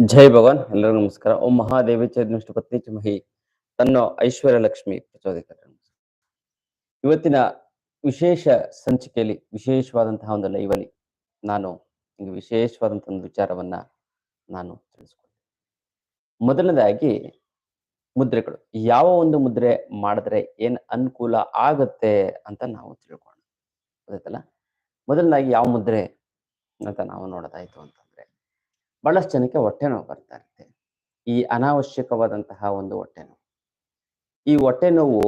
ಜೈ ಭಗವಾನ್ ಎಲ್ಲರಿಗೂ ನಮಸ್ಕಾರ. ಓಂ ಮಹಾದೇವಿ ಚೈತನ್ಯಷ್ಟು ಪತ್ನಿ ಚಮಹಿ. ತನ್ನ ಐಶ್ವರ್ಯ ಲಕ್ಷ್ಮಿ ಪ್ರಚೋದಿತ. ಇವತ್ತಿನ ವಿಶೇಷ ಸಂಚಿಕೆಯಲ್ಲಿ ವಿಶೇಷವಾದಂತಹ ಒಂದು ಲೈವಲ್ಲಿ ನಾನು ವಿಶೇಷವಾದಂತಹ ಒಂದು ವಿಚಾರವನ್ನ ನಾನು ತಿಳಿಸ್ಕೊಳ್ತೀನಿ ಮೊದಲನೇದಾಗಿ ಮುದ್ರೆಗಳು. ಯಾವ ಒಂದು ಮುದ್ರೆ ಮಾಡಿದ್ರೆ ಏನ್ ಅನುಕೂಲ ಆಗತ್ತೆ ಅಂತ ನಾವು ತಿಳ್ಕೊಳ್ಳೋಣ. ಗೊತ್ತಾಯ್ತಲ್ಲ? ಮೊದಲನೇದಾಗಿ ಯಾವ ಮುದ್ರೆ ಅಂತ ನಾವು ನೋಡೋದಾಯ್ತು ಅಂತಂದ್ರೆ ಬಹಳಷ್ಟು ಜನಕ್ಕೆ ಹೊಟ್ಟೆ ನೋವು ಬರ್ತಾ ಇರುತ್ತೆ. ಈ ಅನಾವಶ್ಯಕವಾದಂತಹ ಒಂದು ಹೊಟ್ಟೆ ನೋವು. ಈ ಹೊಟ್ಟೆ ನೋವು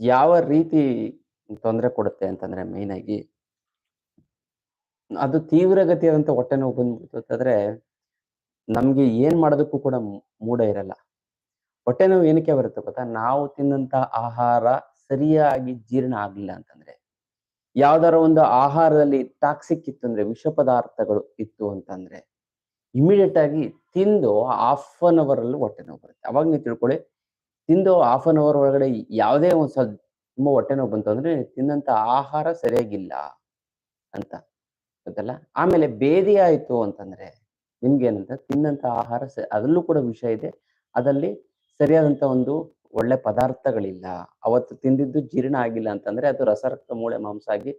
ಯಾವ ರೀತಿ ತೊಂದರೆ ಕೊಡುತ್ತೆ ಅಂತಂದ್ರೆ ಮೇನ್ ಆಗಿ ಅದು ತೀವ್ರಗತಿಯಾದಂತ ಹೊಟ್ಟೆ ನೋವು ಬಂದ್ಬಿಡ್ತಂದ್ರೆ ನಮ್ಗೆ ಏನ್ ಮಾಡೋದಕ್ಕೂ ಕೂಡ ಮೂಡ ಇರಲ್ಲ. ಹೊಟ್ಟೆ ನೋವು ಏನಕ್ಕೆ ಬರುತ್ತೆ ಗೊತ್ತಾ? ನಾವು ತಿನ್ನಂತ ಆಹಾರ ಸರಿಯಾಗಿ ಜೀರ್ಣ ಆಗ್ಲಿಲ್ಲ ಅಂತಂದ್ರೆ ಯಾವ್ದಾರ ಒಂದು ಆಹಾರದಲ್ಲಿ ಟಾಕ್ಸಿಕ್ ಇತ್ತು ಅಂದ್ರೆ ವಿಷ ಪದಾರ್ಥಗಳು ಇತ್ತು ಅಂತಂದ್ರೆ ಇಮಿಡಿಯೇಟ್ ಆಗಿ ತಿಂದು ಹಾಫ್ ಅನ್ ಅವರ್ ಅಲ್ಲಿ ಹೊಟ್ಟೆ ನೋವು ಬರುತ್ತೆ. ಅವಾಗ ನೀವು ತಿಳ್ಕೊಳ್ಳಿ, ತಿಂದು ಹಾಫ್ ಅನ್ ಅವರ್ ಒಳಗಡೆ ಯಾವುದೇ ಒಂದು ಸ್ವಲ್ಪ ತುಂಬಾ ಹೊಟ್ಟೆ ನೋವು ಬಂತು ಅಂದ್ರೆ, ತಿಂದಂತ ಆಹಾರ ಸರಿಯಾಗಿಲ್ಲ ಅಂತ ಗೊತ್ತಲ್ಲ? ಆಮೇಲೆ ಬೇದಿ ಆಯ್ತು ಅಂತಂದ್ರೆ, ನಿಮ್ಗೆ ಏನಂತ ತಿನ್ನಂತ ಆಹಾರ ಅದರಲ್ಲೂ ಕೂಡ ವಿಷ ಇದೆ. ಅದಲ್ಲಿ ಸರಿಯಾದಂತ ಒಂದು ಒಳ್ಳೆ ಪದಾರ್ಥಗಳಿಲ್ಲ. ಅವತ್ತು ತಿಂದಿದ್ದು ಜೀರ್ಣ ಆಗಿಲ್ಲ ಅಂತಂದ್ರೆ ಅದು ರಸರಕ್ತ ಮೂಳೆ ಮಾಂಸ ಆಗಿ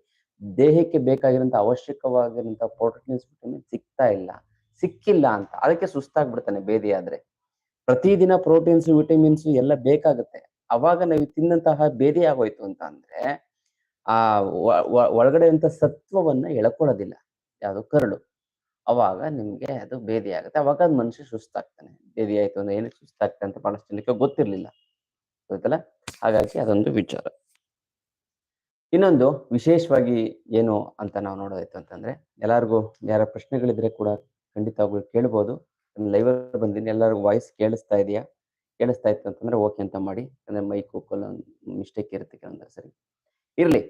ದೇಹಕ್ಕೆ ಬೇಕಾಗಿರೋಂಥ ಅವಶ್ಯಕವಾಗಿರುವಂತಹ ಪ್ರೋಟೀನ್ಸ್ ವಿಟಮಿನ್ ಸಿಗ್ತಾ ಇಲ್ಲ. ಸಿಕ್ಕಿಲ್ಲ ಅಂತ. ಅದಕ್ಕೆ ಸುಸ್ತಾಗ್ಬಿಡ್ತಾನೆ ಬೇದಿ ಆದ್ರೆ. ಪ್ರತಿದಿನ ಪ್ರೋಟೀನ್ಸ್ ವಿಟಮಿನ್ಸ್ ಎಲ್ಲ ಬೇಕಾಗುತ್ತೆ. ಅವಾಗ ನಾವು ತಿನ್ನಂತಹ ಬೇದಿ ಆಗೋಯ್ತು ಅಂತ ಅಂದ್ರೆ ಆ ಒಳಗಡೆ ಅಂತ ಸತ್ವವನ್ನ ಎಳ್ಕೊಳ್ಳೋದಿಲ್ಲ. ಯಾವುದು ಕರಳು ಅವಾಗ ನಿಮ್ಗೆ ಅದು ಬೇದಿ ಆಗುತ್ತೆ. ಅವಾಗ ಮನುಷ್ಯ ಸುಸ್ತಾಗ್ತಾನೆ. ಬೇದಿ ಆಯ್ತು ಅಂದ್ರೆ ಏನಕ್ಕೆ ಸುಸ್ತಾಗ್ತಾನೆ ಅಂತ ಬಹಳಷ್ಟು ಜನಕ್ಕೆ ಗೊತ್ತಿರ್ಲಿಲ್ಲ. ಗೊತ್ತಲ್ಲ ಹಾಗಾಗಿ ಅದೊಂದು ವಿಚಾರ. ಇನ್ನೊಂದು ವಿಶೇಷವಾಗಿ ಏನು ಅಂತ ನಾವು ನೋಡೋದಾಯ್ತು ಅಂತಂದ್ರೆ, ಎಲ್ಲರಿಗೂ ಯಾರ ಪ್ರಶ್ನೆಗಳಿದ್ರೆ ಕೂಡ ಖಂಡಿತವಾಗ್ಲೂ ಕೇಳ್ಬೋದು. ಲೈವ್ ಬಂದಿನಿ ಎಲ್ಲರಿಗೂ ವಾಯ್ಸ್ ಕೇಳಿಸ್ತಾ ಇದೆಯಾ? ಕೇಳಿಸ್ತಾ ಇತ್ತು ಅಂತಂದ್ರೆ ಓಕೆ ಅಂತ ಮಾಡಿ. ಅಂದ್ರೆ ಮೈಕು ಮಿಸ್ಟೇಕ್ ಇರುತ್ತೆ ಕೆಲವೊಂದು ಸರಿ. ಇರ್ಲಿ.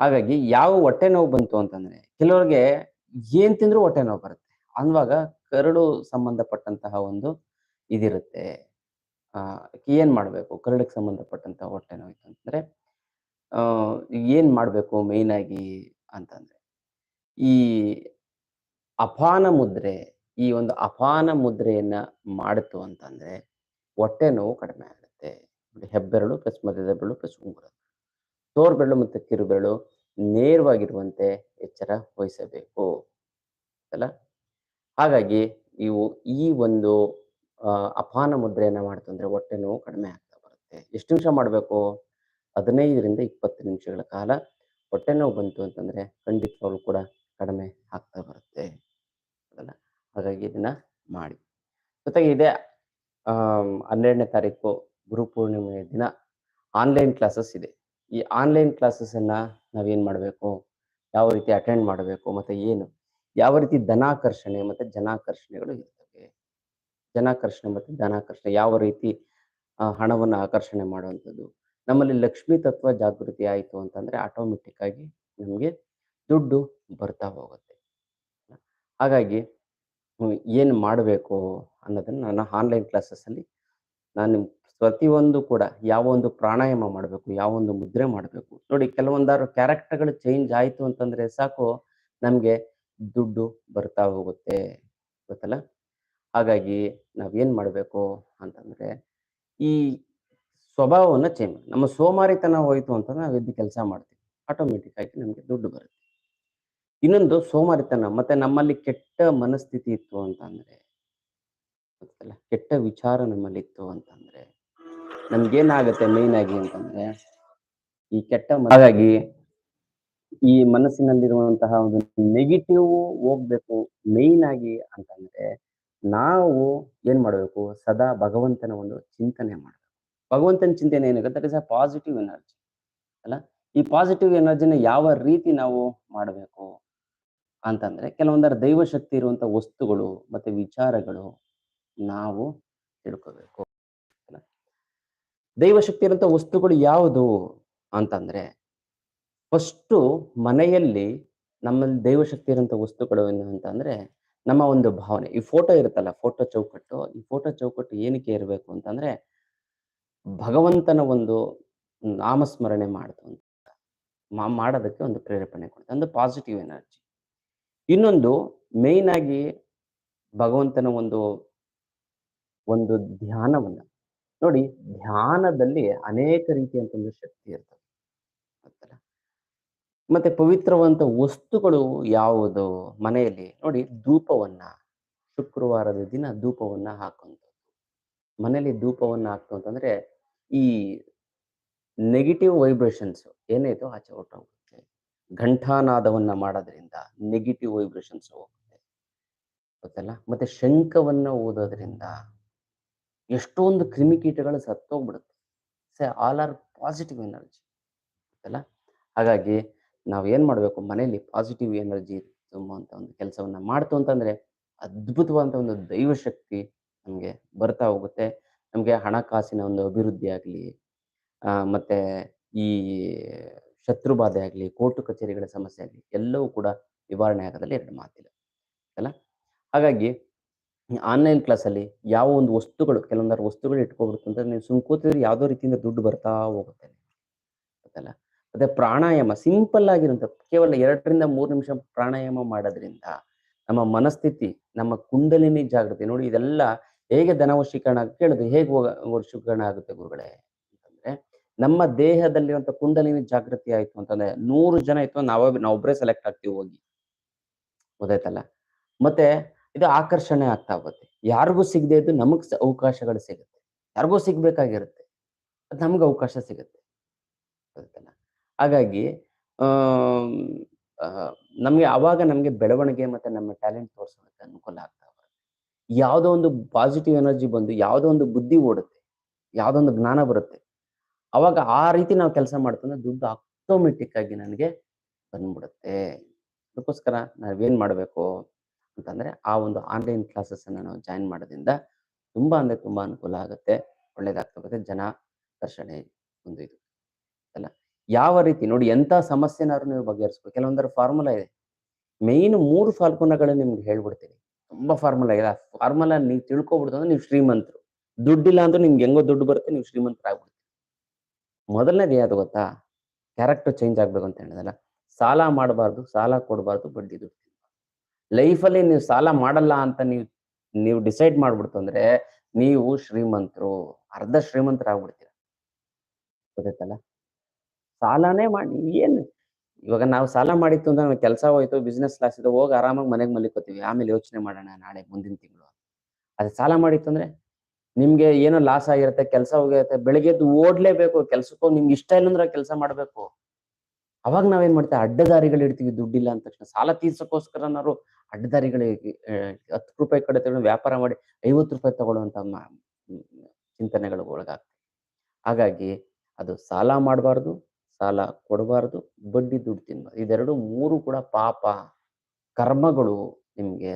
ಹಾಗಾಗಿ ಯಾವ ಹೊಟ್ಟೆ ನೋವು ಬಂತು ಅಂತಂದ್ರೆ, ಕೆಲವ್ರಿಗೆ ಏನ್ ತಿಂದ್ರೂ ಹೊಟ್ಟೆ ನೋವು ಬರುತ್ತೆ. ಅನ್ವಾಗ ಕರಡು ಸಂಬಂಧಪಟ್ಟಂತಹ ಒಂದು ಇದಿರುತ್ತೆ. ಏನ್ ಮಾಡಬೇಕು? ಕರಡಿಗೆ ಸಂಬಂಧಪಟ್ಟಂತಹ ಹೊಟ್ಟೆ ನೋವು ಅಂತಂದ್ರೆ ಏನ್ ಮಾಡ್ಬೇಕು ಆಗಿ ಅಂತಂದ್ರೆ, ಈ ಅಪಾನ ಮುದ್ರೆ, ಈ ಒಂದು ಅಪಾನ ಮುದ್ರೆಯನ್ನ ಮಾಡಿತು ಅಂತಂದ್ರೆ, ಹೊಟ್ಟೆ ನೋವು ಕಡಿಮೆ ಆಗುತ್ತೆ. ಹೆಬ್ಬೆರಳು ಪ್ಲಸ್ ಮಧ್ಯದ ಬೆರಳು ಪ್ಲಸ್ ಉಂಗುರ. ತೋರ್ಬೆರಳು ಮತ್ತು ಕಿರುಬೆರಳು ನೇರವಾಗಿರುವಂತೆ ಎಚ್ಚರ ವಹಿಸಬೇಕು. ಅಲ್ಲ ಹಾಗಾಗಿ, ನೀವು ಈ ಒಂದು ಅಪಾನ ಮುದ್ರೆಯನ್ನ ಮಾಡ್ತು ಅಂದ್ರೆ ಹೊಟ್ಟೆ ನೋವು ಕಡಿಮೆ ಆಗ್ತಾ ಬರುತ್ತೆ. ಎಷ್ಟು ನಿಮಿಷ ಮಾಡಬೇಕು? ಹದಿನೈದರಿಂದ ಇಪ್ಪತ್ತು ನಿಮಿಷಗಳ ಕಾಲ ಹೊಟ್ಟೆ ನೋವು ಬಂತು ಅಂತಂದ್ರೆ ಖಂಡಿತವಾಗ್ಲೂ ಕೂಡ ಕಡಿಮೆ ಆಗ್ತಾ ಬರುತ್ತೆ. ಅದಲ್ಲ ಹಾಗಾಗಿ ಇದನ್ನ ಮಾಡಿ. ಜೊತೆಗೆ ಇದೆ ಹನ್ನೆರಡನೇ ತಾರೀಕು ಗುರು ಪೂರ್ಣಿಮೆಯ ದಿನ. ಆನ್ಲೈನ್ ಕ್ಲಾಸಸ್ ಇದೆ. ಈ ಆನ್ಲೈನ್ ಕ್ಲಾಸಸ್ ನಾವೇನು ಮಾಡಬೇಕು? ಯಾವ ರೀತಿ ಅಟೆಂಡ್ ಮಾಡಬೇಕು? ಮತ್ತೆ ಏನು? ಯಾವ ರೀತಿ ಧನಾಕರ್ಷಣೆ ಮತ್ತೆ ಜನಾಕರ್ಷಣೆಗಳು ಇರ್ತವೆ ಜನಾಕರ್ಷಣೆ ಮತ್ತು ಧನಾಕರ್ಷಣೆ ಯಾವ ರೀತಿ ಹಣವನ್ನು ಆಕರ್ಷಣೆ ಮಾಡುವಂಥದ್ದು. ನಮ್ಮಲ್ಲಿ ಲಕ್ಷ್ಮಿ ತತ್ವ ಜಾಗೃತಿ ಆಯಿತು ಅಂತಂದ್ರೆ ಆಟೋಮೆಟಿಕ್ ಆಗಿ ನಮಗೆ ದುಡ್ಡು ಬರ್ತಾ ಹೋಗುತ್ತೆ. ಹಾಗಾಗಿ ಏನು ಮಾಡಬೇಕು ಅನ್ನೋದನ್ನ ನಾನು ಆನ್ಲೈನ್ ಕ್ಲಾಸಸ್ಸಲ್ಲಿ ನಾನು ನಿಮ್ ಪ್ರತಿಯೊಂದು ಕೂಡ ಯಾವ ಒಂದು ಪ್ರಾಣಾಯಾಮ ಮಾಡಬೇಕು, ಯಾವ ಒಂದು ಮುದ್ರೆ ಮಾಡಬೇಕು. ನೋಡಿ ಕೆಲವೊಂದಾರು ಕ್ಯಾರೆಕ್ಟರ್ಗಳು ಚೇಂಜ್ ಆಯಿತು ಅಂತಂದರೆ ಸಾಕು ನಮಗೆ ದುಡ್ಡು ಬರ್ತಾ ಹೋಗುತ್ತೆ. ಗೊತ್ತಲ್ಲ? ಹಾಗಾಗಿ ನಾವೇನ್ ಮಾಡಬೇಕು ಅಂತಂದ್ರೆ, ಈ ಸ್ವಭಾವವನ್ನು ಚೇಂಜ್ ನಮ್ಮ ಸೋಮಾರಿತನ ಹೋಯಿತು ಅಂತಂದ್ರೆ ನಾವು ಎದ್ದು ಕೆಲಸ ಮಾಡ್ತೀವಿ. ಆಟೋಮೆಟಿಕ್ ಆಗಿ ನಮಗೆ ದುಡ್ಡು ಬರುತ್ತೆ. ಇನ್ನೊಂದು ಸೋಮಾರಿತನ, ಮತ್ತೆ ನಮ್ಮಲ್ಲಿ ಕೆಟ್ಟ ಮನಸ್ಥಿತಿ ಇತ್ತು ಅಂತಂದ್ರೆ, ಗೊತ್ತಲ್ಲ, ಕೆಟ್ಟ ವಿಚಾರ ನಮ್ಮಲ್ಲಿ ಇತ್ತು ಅಂತಂದ್ರೆ, ನಮ್ಗೇನಾಗುತ್ತೆ ಮೇನ್ ಆಗಿ ಅಂತಂದ್ರೆ, ಈ ಕೆಟ್ಟ ಹಾಗಾಗಿ ಈ ಮನಸ್ಸಿನಲ್ಲಿರುವಂತಹ ಒಂದು ನೆಗೆಟಿವ್ ಹೋಗ್ಬೇಕು ಮೇನ್ ಆಗಿ ಅಂತಂದ್ರೆ ನಾವು ಏನ್ ಮಾಡಬೇಕು? ಸದಾ ಭಗವಂತನ ಒಂದು ಚಿಂತನೆ ಮಾಡಬೇಕು. ಭಗವಂತನ ಚಿಂತನೆ ಏನಾಗುತ್ತೆ that is a positive energy ಅಲ್ಲ? ಈ ಪಾಸಿಟಿವ್ ಎನರ್ಜಿನ ಯಾವ ರೀತಿ ನಾವು ಮಾಡಬೇಕು? ಅಂತಂದ್ರೆ ಕೆಲವೊಂದರ ದೈವ ಶಕ್ತಿ ಇರುವಂತ ವಸ್ತುಗಳು ಮತ್ತೆ ವಿಚಾರಗಳು ನಾವು ತಿಳ್ಕೋಬೇಕು. ಅಲ್ಲ? ದೈವ ಶಕ್ತಿ ಇರುವಂತ ವಸ್ತುಗಳು ಯಾವುದು? ಅಂತಂದ್ರೆ ಫಸ್ಟು ಮನೆಯಲ್ಲಿ ನಮ್ಮಲ್ಲಿ ದೈವ ಶಕ್ತಿ ಇರುವಂತ ವಸ್ತುಗಳು ಏನು ಅಂತಂದ್ರೆ ನಮ್ಮ ಒಂದು ಭಾವನೆ. ಈ ಫೋಟೋ ಇರುತ್ತಲ್ಲ, ಫೋಟೋ ಚೌಕಟ್ಟು, ಈ ಫೋಟೋ ಚೌಕಟ್ಟು ಏನಕ್ಕೆ ಇರಬೇಕು ಅಂತಂದ್ರೆ, ಭಗವಂತನ ಒಂದು ನಾಮಸ್ಮರಣೆ ಮಾಡ್ತು ಅಂತ. ಮಾಡೋದಕ್ಕೆ ಒಂದು ಪ್ರೇರೇಪಣೆ ಕೊಡುತ್ತೆ ಒಂದು ಪಾಸಿಟಿವ್ ಎನರ್ಜಿ ಇನ್ನೊಂದು ಮೇಯ್ನ್ ಆಗಿ ಭಗವಂತನ ಒಂದು ಒಂದು ಧ್ಯಾನವನ್ನ. ನೋಡಿ, ಧ್ಯಾನದಲ್ಲಿ ಅನೇಕ ರೀತಿಯಂತ ಒಂದು ಶಕ್ತಿ ಇರ್ತದೆ. ಗೊತ್ತಲ್ಲ? ಮತ್ತೆ ಪವಿತ್ರವಂತ ವಸ್ತುಗಳು ಯಾವುದು? ಮನೆಯಲ್ಲಿ ನೋಡಿ ಧೂಪವನ್ನ, ಶುಕ್ರವಾರದ ದಿನ ಧೂಪವನ್ನ ಹಾಕುವಂಥದ್ದು. ಮನೆಯಲ್ಲಿ ಧೂಪವನ್ನ ಹಾಕ್ತು ಅಂತಂದ್ರೆ ಈ ನೆಗೆಟಿವ್ ವೈಬ್ರೇಷನ್ಸ್ ಏನಾಯ್ತು? ಆಚೆ ಹೊರಟೋಗುತ್ತೆ. ಘಂಟಾನಾದವನ್ನ ಮಾಡೋದ್ರಿಂದ ನೆಗೆಟಿವ್ ವೈಬ್ರೇಷನ್ಸ್ ಹೋಗುತ್ತೆ. ಗೊತ್ತಲ್ಲ? ಮತ್ತೆ ಶಂಖವನ್ನ ಓದೋದ್ರಿಂದ ಎಷ್ಟೊಂದು ಕ್ರಿಮಿಕೀಟಗಳು ಸತ್ತೋಗ್ಬಿಡುತ್ತೆ. ಆಲ್ ಆರ್ ಪಾಸಿಟಿವ್ ಎನರ್ಜಿ ಗೊತ್ತಲ್ಲ? ಹಾಗಾಗಿ ನಾವು ಏನು ಮಾಡಬೇಕು? ಮನೆಯಲ್ಲಿ ಪಾಸಿಟಿವ್ ಎನರ್ಜಿ ತುಂಬುವಂಥ ಒಂದು ಕೆಲಸವನ್ನು ಮಾಡ್ತು ಅಂತಂದರೆ ಅದ್ಭುತವಾದಂಥ ಒಂದು ದೈವಶಕ್ತಿ ನಮಗೆ ಬರ್ತಾ ಹೋಗುತ್ತೆ. ನಮಗೆ ಹಣಕಾಸಿನ ಒಂದು ಅಭಿವೃದ್ಧಿ ಆಗಲಿ ಮತ್ತು ಈ ಶತ್ರು ಬಾಧೆ ಆಗಲಿ, ಕೋರ್ಟು ಕಚೇರಿಗಳ ಸಮಸ್ಯೆ ಆಗಲಿ, ಎಲ್ಲವೂ ಕೂಡ ನಿವಾರಣೆ ಆಗೋದ್ರಲ್ಲಿ ಎರಡು ಮಾತಿಲ್ಲ ಅಲ್ಲ ಹಾಗಾಗಿ ಆನ್ಲೈನ್ ಕ್ಲಾಸಲ್ಲಿ ಯಾವ ಒಂದು ವಸ್ತುಗಳು ಕೆಲವೊಂದಾರು ವಸ್ತುಗಳು ಇಟ್ಕೊಬಿಡ್ತು ಅಂತಂದ್ರೆ ನೀವು ಸುಮ್ ಕೂತಿದ್ರೆ ಯಾವುದೋ ರೀತಿಯಿಂದ ದುಡ್ಡು ಬರ್ತಾ ಹೋಗುತ್ತೆ ಗೊತ್ತಲ್ಲ? ಮತ್ತೆ ಪ್ರಾಣಾಯಾಮ, ಸಿಂಪಲ್ ಆಗಿರುವಂತ ಕೇವಲ ಎರಡರಿಂದ ಮೂರು ನಿಮಿಷ ಪ್ರಾಣಾಯಾಮ ಮಾಡೋದ್ರಿಂದ ನಮ್ಮ ಮನಸ್ಥಿತಿ, ನಮ್ಮ ಕುಂಡಲಿನಿ ಜಾಗೃತಿ ನೋಡಿ ಇದೆಲ್ಲ ಹೇಗೆ ಧನ ವಶೀಕರಣ ಆಗುತ್ತೆ, ಕೇಳಿದ್ರೆ ಹೇಗೆ ಹೋಗ, ವಶೀಕರಣ ಆಗುತ್ತೆ ಗುರುಗಳೇ? ಅಂತಂದ್ರೆ ನಮ್ಮ ದೇಹದಲ್ಲಿರುವಂತ ಕುಂಡಲಿನಿ ಜಾಗೃತಿ ಆಯ್ತು ಅಂತಂದ್ರೆ ನೂರು ಜನ ಆಯ್ತು ನಾವ, ನಾವೊಬ್ಬರೇ ಸೆಲೆಕ್ಟ್ ಆಗ್ತೀವಿ ಹೋಗಿ. ಗೊತ್ತಾಯ್ತಲ್ಲ? ಮತ್ತೆ ಇದು ಆಕರ್ಷಣೆ ಆಗ್ತಾ ಹೋಗುತ್ತೆ. ಯಾರಿಗೂ ಸಿಗದೆ ಇದ್ದು ನಮಗ್ ಅವಕಾಶಗಳು ಸಿಗುತ್ತೆ. ಯಾರಿಗೂ ಸಿಗ್ಬೇಕಾಗಿರುತ್ತೆ. ಅದು ನಮ್ಗೆ ಅವಕಾಶ ಸಿಗುತ್ತೆ. ಗೊತ್ತಲ್ಲ ಹಾಗಾಗಿ ನಮಗೆ ಆವಾಗ ನಮಗೆ ಬೆಳವಣಿಗೆ ಮತ್ತೆ ನಮ್ಮ ಟ್ಯಾಲೆಂಟ್ ತೋರಿಸೋದಕ್ಕೆ ಅನುಕೂಲ ಆಗ್ತಾ ಬರುತ್ತೆ. ಯಾವುದೋ ಒಂದು ಪಾಸಿಟಿವ್ ಎನರ್ಜಿ ಬಂದು, ಯಾವುದೋ ಒಂದು ಬುದ್ಧಿ ಓಡುತ್ತೆ, ಯಾವುದೋ ಒಂದು ಜ್ಞಾನ ಬರುತ್ತೆ ಆವಾಗ ಆ ರೀತಿ ನಾವು ಕೆಲಸ ಮಾಡ್ತಂದ್ರೆ ದುಡ್ಡು ಆಟೋಮೆಟಿಕ್ ಆಗಿ ನನಗೆ ಬಂದ್ಬಿಡುತ್ತೆ. ಅದಕ್ಕೋಸ್ಕರ ನಾವೇನ್ ಮಾಡಬೇಕು ಅಂತಂದ್ರೆ, ಆ ಒಂದು ಆನ್ಲೈನ್ ಕ್ಲಾಸಸ್ ಅನ್ನ ನಾವು ಜಾಯಿನ್ ಮಾಡೋದ್ರಿಂದ ತುಂಬಾ ಅಂದ್ರೆ ತುಂಬಾ ಅನುಕೂಲ ಆಗುತ್ತೆ, ಒಳ್ಳೇದಾಗ್ತಾ ಹೋಗುತ್ತೆ ಜನ ದರ್ಶನೆ ಒಂದು ಇದು ಅಲ್ಲ? ಯಾವ ರೀತಿ ನೋಡಿ ಎಂತ ಸಮಸ್ಯೆನಾದ್ರು ನೀವು ಬಗೆಹರಿಸ್ಬೇಕು. ಕೆಲವೊಂದರ ಫಾರ್ಮುಲಾ ಇದೆ. ಮೇನ್ ಮೂರು ಫಾಲ್ಕುನಗಳು ನಿಮ್ಗೆ ಹೇಳ್ಬಿಡ್ತೀನಿ. ತುಂಬಾ ಫಾರ್ಮುಲಾ ಇದೆ. ಫಾರ್ಮುಲಾ ನೀವು ತಿಳ್ಕೊಬಿಡ್ತು ಅಂದ್ರೆ ನೀವು ಶ್ರೀಮಂತರು. ದುಡ್ಡಿಲ್ಲ ಅಂದ್ರೆ ನಿಮ್ಗೆ ಹೆಂಗೋ ದುಡ್ಡು ಬರುತ್ತೆ, ನೀವು ಶ್ರೀಮಂತರಾಗ್ಬಿಡ್ತೀವಿ ಮೊದಲನೇದು ಯಾವ್ದು ಗೊತ್ತಾ? ಕ್ಯಾರೆಕ್ಟರ್ ಚೇಂಜ್ ಆಗ್ಬೇಕು ಅಂತ ಹೇಳಿದಲ್ಲ ಸಾಲ ಮಾಡಬಾರ್ದು, ಸಾಲ ಕೊಡಬಾರ್ದು, ಬಡ್ಡಿ ದುಡ್ಡು ಲೈಫಲ್ಲಿ ನೀವು ಸಾಲ ಮಾಡಲ್ಲ ಅಂತ ನೀವು ನೀವು ಡಿಸೈಡ್ ಮಾಡ್ಬಿಡ್ತು ಅಂದ್ರೆ ನೀವು ಶ್ರೀಮಂತರು. ಅರ್ಧ ಶ್ರೀಮಂತರಾಗ್ಬಿಡ್ತೀರ. ಗೊತ್ತಾಯ್ತಲ್ಲ? ಸಾಲನೇ ಮಾಡಿ, ಏನ್? ಇವಾಗ ನಾವು ಸಾಲ ಮಾಡಿತ್ತು ಅಂದ್ರೆ ನಮ್ಗೆ ಕೆಲಸ ಹೋಯ್ತು ಬಿಸ್ನೆಸ್ ಲಾಸ್ ಇದೆ ಹೋಗಿ ಆರಾಮಾಗಿ ಮನೆಗೆ ಮಲಿಕೋತೀವಿ. ಆಮೇಲೆ ಯೋಚನೆ ಮಾಡೋಣ ನಾಳೆ, ಮುಂದಿನ ತಿಂಗಳು ಅದು ಸಾಲ ಮಾಡಿತ್ತು ಅಂದ್ರೆ ನಿಮ್ಗೆ ಏನೋ ಲಾಸ್ ಆಗಿರುತ್ತೆ, ಕೆಲಸ ಹೋಗಿರುತ್ತೆ, ಬೆಳಿಗ್ಗೆ ಎದ್ದು ಓಡ್ಲೇಬೇಕು, ಕೆಲ್ಸಕ್ಕೂ ನಿಮ್ಗೆ ಇಷ್ಟ ಇಲ್ಲ ಅಂದ್ರೆ ಕೆಲಸ ಮಾಡ್ಬೇಕು. ಅವಾಗ ನಾವೇನ್ ಮಾಡ್ತೇವೆ? ಅಡ್ಡದಾರಿಗಳು ಇಡ್ತೀವಿ, ದುಡ್ಡಿಲ್ಲ ಅಂದ ತಕ್ಷಣ. ಸಾಲ ತೀರ್ಸಕ್ಕೋಸ್ಕರನಾರು ಅಡ್ಡದಾರಿಗಳಿಗೆ ಹತ್ತು ರೂಪಾಯಿ ಕಡೆ ತಗೊಂಡು ವ್ಯಾಪಾರ ಮಾಡಿ, ಐವತ್ತು ರೂಪಾಯಿ ತಗೊಳ್ಳುವಂತ ಚಿಂತನೆಗಳಿಗೆ ಒಳಗಾಗ್ತೀವಿ ಹಾಗಾಗಿ ಅದು ಸಾಲ ಮಾಡಬಾರ್ದು ಸಾಲ ಕೊಡಬಾರ್ದು, ಬಡ್ಡಿ ದುಡ್ಡು ತಿನ್ಬಾರ್ದು. ಇದೆರಡು ಮೂರು ಕೂಡ ಪಾಪ ಕರ್ಮಗಳು ನಿಮ್ಗೆ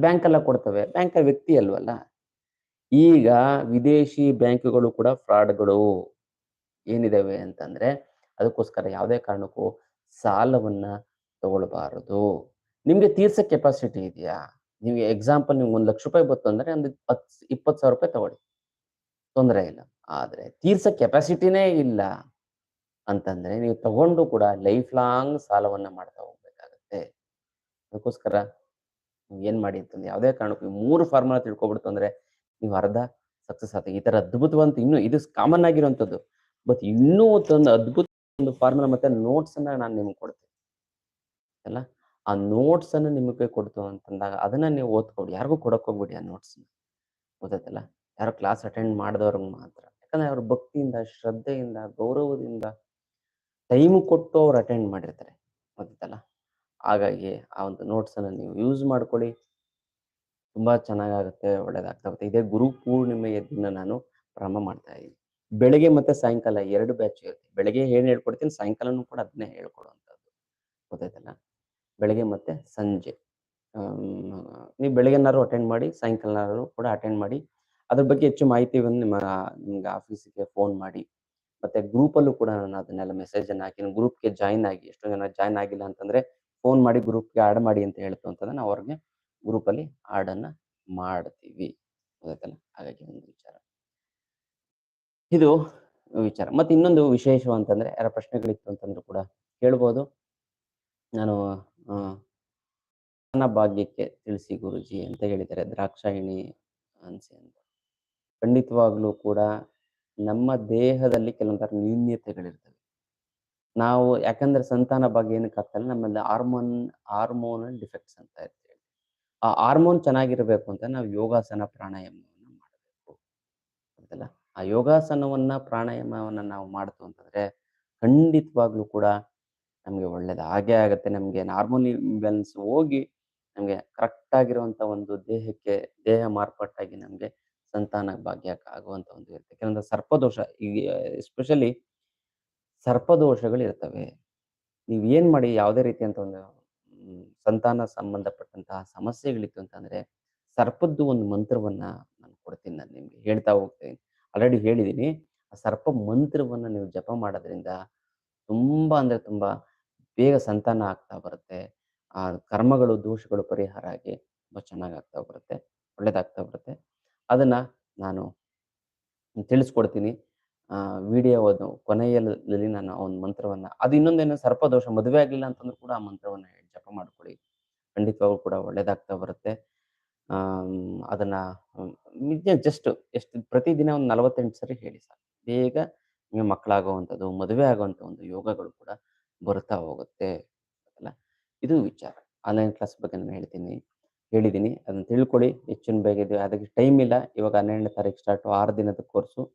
ಬ್ಯಾಂಕ್ ಎಲ್ಲ ಕೊಡ್ತವೆ. ಬ್ಯಾಂಕ್ ವ್ಯಕ್ತಿ ಅಲ್ವಲ್ಲ? ಈಗ ವಿದೇಶಿ ಬ್ಯಾಂಕ್ಗಳು ಕೂಡ ಫ್ರಾಡ್ಗಳು ಏನಿದಾವೆ ಅಂತಂದ್ರೆ ಅದಕ್ಕೋಸ್ಕರ ಯಾವುದೇ ಕಾರಣಕ್ಕೂ ಸಾಲವನ್ನ ತಗೊಳ್ಬಾರದು. ನಿಮ್ಗೆ ತೀರ್ಸೋ ಕೆಪಾಸಿಟಿ ಇದೆಯಾ? ನಿಮಗೆ ಎಕ್ಸಾಂಪಲ್ ನಿಮ್ಗೆ ಒಂದ್ ಲಕ್ಷ ರೂಪಾಯಿ ಬತ್ತು ಅಂದ್ರೆ ಒಂದು ಹತ್ತು, ಇಪ್ಪತ್ತು ಸಾವಿರ ರೂಪಾಯಿ ತಗೊಳ್ಳಿ. ತೊಂದರೆ ಇಲ್ಲ. ಆದ್ರೆ ತೀರ್ಸೋ ಕೆಪಾಸಿಟಿನೇ ಇಲ್ಲ. ಅಂತಂದ್ರೆ ನೀವು ತಗೊಂಡು ಕೂಡ ಲೈಫ್ ಲಾಂಗ್ ಸಾಲವನ್ನ ಮಾಡ್ತಾ ಹೋಗ್ಬೇಕಾಗತ್ತೆ. ಅದಕ್ಕೋಸ್ಕರ ನೀವು ಏನ್ ಮಾಡಿ ಅಂತಂದ್ರೆ ಯಾವುದೇ ಕಾರಣಕ್ಕೂ ಮೂರು ಫಾರ್ಮುಲಾ ತಿಳ್ಕೊಬಿಡ್ತು ಅಂದ್ರೆ ನೀವು ಅರ್ಧ ಸಕ್ಸಸ್ ಆಗ್ತದೆ ಈ ತರ ಅದ್ಭುತವಂತ ಇನ್ನು ಇದು ಕಾಮನ್ ಆಗಿರುವಂತದ್ದು ಬಟ್ ಇನ್ನೂ ಒಂದು ಅದ್ಭುತ ಒಂದು ಫಾರ್ಮುಲಾ ಮತ್ತೆ ನೋಟ್ಸ್ ಅನ್ನ ನಾನು ನಿಮ್ಗೆ ಕೊಡ್ತೀನಿ ಅಲ್ಲ? ಆ ನೋಟ್ಸ್ ಅನ್ನ ನಿಮಗೆ ಕೊಡ್ತು ಅಂತಂದಾಗ ಅದನ್ನ ನೀವು ಓದ್ಕೊಡಿ. ಯಾರಿಗೂ ಕೊಡಕ್ ಹೋಗ್ಬಿಡಿ ಆ ನೋಟ್ಸ್ ಗೊತ್ತಾಯ್ತಲ್ಲ? ಯಾರು ಕ್ಲಾಸ್ ಅಟೆಂಡ್ ಮಾಡಿದವ್ರಿಗೆ ಮಾತ್ರ. ಯಾಕಂದ್ರೆ ಅವ್ರ ಭಕ್ತಿಯಿಂದ, ಶ್ರದ್ಧೆಯಿಂದ, ಗೌರವದಿಂದ ಟೈಮ್ ಕೊಟ್ಟು ಅವ್ರು ಅಟೆಂಡ್ ಮಾಡಿರ್ತಾರೆ. ಗೊತ್ತಿತ್ತಲ್ಲ ಹಾಗಾಗಿ ಆ ಒಂದು ನೋಟ್ಸ್ ಅನ್ನ ನೀವು ಯೂಸ್ ಮಾಡ್ಕೊಳ್ಳಿ. ತುಂಬಾ ಚೆನ್ನಾಗಾಗುತ್ತೆ ಒಳ್ಳೇದಾಗ್ತಾ ಇದೇ ಗುರು ಪೂರ್ಣಿಮೆಯ ದಿನ ನಾನು ಪ್ರಾರಂಭ ಮಾಡ್ತಾ ಇದ್ದೀನಿ. ಬೆಳಗ್ಗೆ ಮತ್ತೆ ಸಾಯಂಕಾಲ ಎರಡು ಬ್ಯಾಚ್ ಇರುತ್ತೆ. ಬೆಳಗ್ಗೆ ಏನು ಹೇಳ್ಕೊಡ್ತೀನಿ, ಸಾಯಂಕಾಲನೂ ಕೂಡ ಅದನ್ನೇ ಹೇಳ್ಕೊಡುವಂಥದ್ದು. ಗೊತ್ತಾಯ್ತಲ್ಲ? ಬೆಳಗ್ಗೆ ಮತ್ತೆ ಸಂಜೆ. ನೀವು ಬೆಳಗ್ಗೆನಾದ್ರು ಅಟೆಂಡ್ ಮಾಡಿ, ಸಾಯಂಕಾಲನಾದ್ರು ಕೂಡ ಅಟೆಂಡ್ ಮಾಡಿ. ಅದ್ರ ಬಗ್ಗೆ ಹೆಚ್ಚು ಮಾಹಿತಿಯನ್ನು ನಿಮ್ಮ, ನಿಮ್ಗೆ ಆಫೀಸಿಗೆ ಫೋನ್ ಮಾಡಿ. ಮತ್ತೆ ಗ್ರೂಪಲ್ಲೂ ಕೂಡ ನಾನು ಅದನ್ನೆಲ್ಲ ಮೆಸೇಜ್ ಅನ್ನು ಹಾಕಿ ಗ್ರೂಪ್ಗೆ ಜಾಯಿನ್ ಆಗಿ, ಎಷ್ಟೋ ಜನ ಜಾಯಿನ್ ಆಗಿಲ್ಲ ಅಂತಂದ್ರೆ ಫೋನ್ ಮಾಡಿ ಗ್ರೂಪ್ಗೆ ಆಡ್ ಮಾಡಿ ಅಂತ ಹೇಳ್ತು ಅಂತಂದ್ರೆ ನಾವು ಅವ್ರಿಗೆ ಗ್ರೂಪಲ್ಲಿ ಅನ್ನ ಮಾಡ್ತೀವಿ. ಗೊತ್ತಾಯ್ತಲ್ಲ ಹಾಗಾಗಿ ಒಂದು ವಿಚಾರ. ಇದು ವಿಚಾರ. ಮತ್ತೆ ಇನ್ನೊಂದು ವಿಶೇಷ ಅಂತಂದ್ರೆ ಯಾರ ಪ್ರಶ್ನೆಗಳಿತ್ತು ಅಂತಂದ್ರೂ ಕೂಡ ಕೇಳ್ಬೋದು ನಾನು ನನ್ನ ಭಾಗ್ಯಕ್ಕೆ ತಿಳಿಸಿ ಗುರುಜಿ ಅಂತ ಹೇಳಿದ್ದಾರೆ. ದ್ರಾಕ್ಷಾಯಿಣಿ ಅನ್ಸಿ ಅಂತ. ಖಂಡಿತವಾಗ್ಲೂ ಕೂಡ ನಮ್ಮ ದೇಹದಲ್ಲಿ ಕೆಲವೊಂಥರ ನ್ಯೂನ್ಯತೆಗಳಿರ್ತವೆ ನಾವು ಯಾಕಂದ್ರೆ ಸಂತಾನ ಬಗ್ಗೆ ಏನಕ್ಕೆ ಆಗ್ತಲ್ಲ, ನಮ್ಮಲ್ಲಿ ಹಾರ್ಮೋನ್, ಹಾರ್ಮೋನಲ್ ಡಿಫೆಕ್ಟ್ಸ್ ಅಂತ ಇರ್ತೇವೆ ಆ ಹಾರ್ಮೋನ್ ಚೆನ್ನಾಗಿರ್ಬೇಕು ಅಂತ ನಾವು ಯೋಗಾಸನ ಪ್ರಾಣಾಯಾಮವನ್ನು ಮಾಡಬೇಕು. ಗೊತ್ತಲ್ಲ ಆ ಯೋಗಾಸನವನ್ನ, ಪ್ರಾಣಾಯಾಮವನ್ನ ನಾವು ಮಾಡ್ತು ಅಂತಂದ್ರೆ ಖಂಡಿತವಾಗ್ಲೂ ಕೂಡ ನಮಗೆ ಒಳ್ಳೇದು. ಹಾಗೆ ಆಗುತ್ತೆ ನಮಗೆ ಹಾರ್ಮೋನ್ ಇಂಬ್ಯಾಲೆನ್ಸ್ ಹೋಗಿ ನಮಗೆ ಕರೆಕ್ಟ್ ಆಗಿರುವಂತ ಒಂದು ದೇಹಕ್ಕೆ, ದೇಹ ಮಾರ್ಪಾಟಾಗಿ ನಮಗೆ ಸಂತಾನ ಭಾಗ್ಯಕ್ಕೆ ಆಗುವಂತ ಒಂದು ಇರುತ್ತೆ. ಕೆಲವೊಂದು ಸರ್ಪದೋಷ ಎಸ್ಪೆಷಲಿ ಸರ್ಪದೋಷಗಳು ಇರ್ತವೆ ನೀವು ಏನ್ ಮಾಡಿ ಯಾವುದೇ ರೀತಿಯಂತ ಒಂದು ಸಂತಾನ ಸಂಬಂಧಪಟ್ಟಂತಹ ಸಮಸ್ಯೆಗಳಿತ್ತು ಅಂತಂದ್ರೆ ಸರ್ಪದ್ದು ಒಂದು ಮಂತ್ರವನ್ನ ನಾನು ಕೊಡ್ತೀನಿ ನಾನು ನಿಮ್ಗೆ. ಹೇಳ್ತಾ ಹೋಗ್ತೀನಿ. ಆಲ್ರೆಡಿ ಹೇಳಿದೀನಿ ಆ ಸರ್ಪ ಮಂತ್ರವನ್ನ ನೀವು ಜಪ ಮಾಡೋದ್ರಿಂದ ತುಂಬಾ ಅಂದ್ರೆ ತುಂಬಾ ಬೇಗ ಸಂತಾನ ಆಗ್ತಾ ಬರುತ್ತೆ. ಆ ಕರ್ಮಗಳು, ದೋಷಗಳು ಪರಿಹಾರ ಆಗಿ ತುಂಬಾ ಚೆನ್ನಾಗಿ ಆಗ್ತಾ ಬರುತ್ತೆ. ಒಳ್ಳೇದಾಗ್ತಾ ಬರುತ್ತೆ. ಅದನ್ನ ನಾನು ತಿಳಿಸ್ಕೊಡ್ತೀನಿ. ವಿಡಿಯೋ ಕೊನೆಯಲ್ಲಿ ನಾನು ಒಂದು ಮಂತ್ರವನ್ನ, ಅದು ಇನ್ನೊಂದೇನು ಸರ್ಪದೋಷ ಮದುವೆ ಆಗಲಿಲ್ಲ ಅಂತಂದ್ರೂ ಕೂಡ ಆ ಮಂತ್ರವನ್ನು ಜಪ ಮಾಡ್ಕೊಳ್ಳಿ. ಖಂಡಿತವಾಗೂ ಕೂಡ ಒಳ್ಳೇದಾಗ್ತಾ ಬರುತ್ತೆ. ಅದನ್ನ ನಿಜ ಜಸ್ಟ್ ಎಷ್ಟು, ಪ್ರತಿದಿನ ಒಂದು ನಲವತ್ತೆಂಟು ಸರಿ ಹೇಳಿ ಸರ್ ಬೇಗ ನಿಮಗೆ ಮಕ್ಕಳಾಗುವಂಥದ್ದು, ಮದುವೆ ಆಗುವಂಥ ಒಂದು ಯೋಗಗಳು ಕೂಡ ಬರ್ತಾ ಹೋಗುತ್ತೆ. ಅಲ್ಲ, ಇದು ವಿಚಾರ. ಆನ್ಲೈನ್ ಕ್ಲಾಸ್ ಬಗ್ಗೆ ನಾನು ಹೇಳ್ತೀನಿ. ಹೇಳಿದ್ದೀನಿ. ಅದನ್ನ ತಿಳ್ಕೊಳ್ಳಿ ಹೆಚ್ಚಿನ ಬೇಗ ಇದೆ ಅದಕ್ಕೆ ಟೈಮ್ ಇಲ್ಲ. ಇವಾಗ ಹನ್ನೆರಡನೇ ತಾರೀಕು ಸ್ಟಾರ್ಟು ಆರು ದಿನದ ಕೋರ್ಸು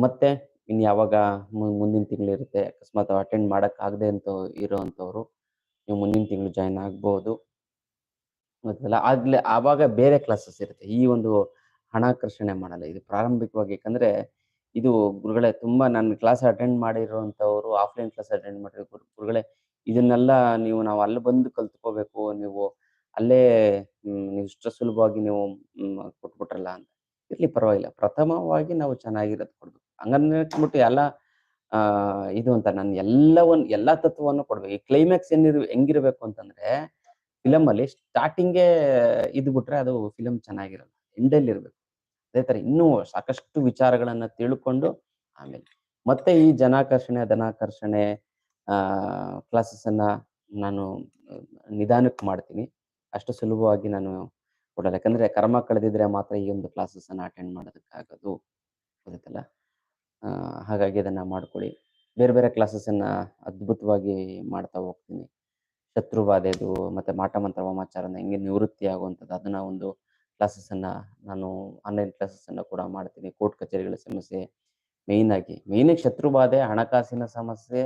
ಮತ್ತೆ ಇನ್ನು ಯಾವಾಗ ಮುಂದಿನ ತಿಂಗಳು ಇರುತ್ತೆ. ಅಕಸ್ಮಾತ್ ಅಟೆಂಡ್ ಮಾಡೋಕ್ಕಾಗದೆ ಅಂತ ಇರೋವಂಥವ್ರು ನೀವು ಮುಂದಿನ ತಿಂಗಳು ಜಾಯ್ನ್ ಆಗ್ಬೋದು. ಗೊತ್ತಲ್ಲ ಆಗ್ಲೇ ಆವಾಗ ಬೇರೆ ಕ್ಲಾಸಸ್ ಇರುತ್ತೆ. ಈ ಒಂದು ಹಣಾಕರ್ಷಣೆ ಮಾಡಲ್ಲ. ಇದು ಪ್ರಾರಂಭಿಕವಾಗಿ ಯಾಕಂದರೆ ಇದು ಗುರುಗಳೇ ತುಂಬಾ ನಾನು ಕ್ಲಾಸ್ ಅಟೆಂಡ್ ಮಾಡಿರೋವಂಥವ್ರು ಆಫ್ಲೈನ್ ಕ್ಲಾಸ್ ಅಟೆಂಡ್ ಮಾಡಿರೋ ಗುರು- ಗುರುಗಳೇ, ಇದನ್ನೆಲ್ಲ ನೀವು ನಾವು ಅಲ್ಲಿ ಬಂದು ಕಲ್ತ್ಕೋಬೇಕು, ನೀವು ಅಲ್ಲೇ ನೀವು ಇಷ್ಟು ಸುಲಭವಾಗಿ ನೀವು ಕೊಟ್ಬಿಟ್ರಲ್ಲ ಅಂತ. ಇರ್ಲಿ ಪರವಾಗಿಲ್ಲ. ಪ್ರಥಮವಾಗಿ ನಾವು ಚೆನ್ನಾಗಿರೋದು ಕೊಡ್ಬೇಕು ಹಂಗನ್ಬಿಟ್ಟು ಎಲ್ಲ ಇದು ಅಂತ ನಾನು ಎಲ್ಲವನ್ನ ಎಲ್ಲಾ ತತ್ವವನ್ನು ಕೊಡ್ಬೇಕು. ಈ ಕ್ಲೈಮ್ಯಾಕ್ಸ್ ಏನಿರ್ ಹೆಂಗಿರ್ಬೇಕು ಅಂತಂದ್ರೆ ಫಿಲಮ್ ಅಲ್ಲಿ ಸ್ಟಾರ್ಟಿಂಗೇ ಇದು ಬಿಟ್ರೆ ಅದು ಫಿಲಮ್ ಚೆನ್ನಾಗಿರಲ್ಲ. ಎಂಡಲ್ಲಿ ಇರ್ಬೇಕು. ಅದೇ ತರ ಇನ್ನೂ ಸಾಕಷ್ಟು ವಿಚಾರಗಳನ್ನ ತಿಳ್ಕೊಂಡು ಆಮೇಲೆ. ಮತ್ತೆ ಈ ಜನಾಕರ್ಷಣೆ ಧನಾಕರ್ಷಣೆ ಆ ಕ್ಲಾಸಸ್ ಅನ್ನ ನಾನು, ನಿಧಾನಕ್ಕೆ ಮಾಡ್ತೀನಿ. ಅಷ್ಟು ಸುಲಭವಾಗಿ ನಾನು ಕೊಡಲ್ಲ. ಯಾಕಂದ್ರೆ ಕರ್ಮ ಕಳೆದಿದ್ರೆ ಮಾತ್ರ ಈ ಒಂದು ಕ್ಲಾಸಸ್ ಅನ್ನ ಅಟೆಂಡ್ ಮಾಡೋದಕ್ಕಾಗೋದು ಗೊತ್ತಲ್ಲ ಹಾಗಾಗಿ ಅದನ್ನ ಮಾಡ್ಕೊಳ್ಳಿ. ಬೇರೆ ಬೇರೆ ಕ್ಲಾಸಸ್ ಅನ್ನ ಅದ್ಭುತವಾಗಿ ಮಾಡ್ತಾ ಹೋಗ್ತೀನಿ. ಶತ್ರುವಾದೆದು ಮತ್ತೆ ಮಾಟ ಮಂತ್ರ ವಾಮಾಚಾರನ ಹೆಂಗೆ ನಿವೃತ್ತಿ ಆಗುವಂಥದ್ದು ಅದನ್ನ ಒಂದು ಕ್ಲಾಸಸ್ ಅನ್ನ ನಾನು ಆನ್ಲೈನ್ ಕ್ಲಾಸಸ್ ಅನ್ನ ಕೂಡ ಮಾಡ್ತೀನಿ. ಕೋರ್ಟ್ ಕಚೇರಿಗಳ ಸಮಸ್ಯೆ ಮೇಯ್ನ್ ಆಗಿ ಮೇಯ್ನ್ ಶತ್ರುಬಾಧೆ ಹಣಕಾಸಿನ ಸಮಸ್ಯೆ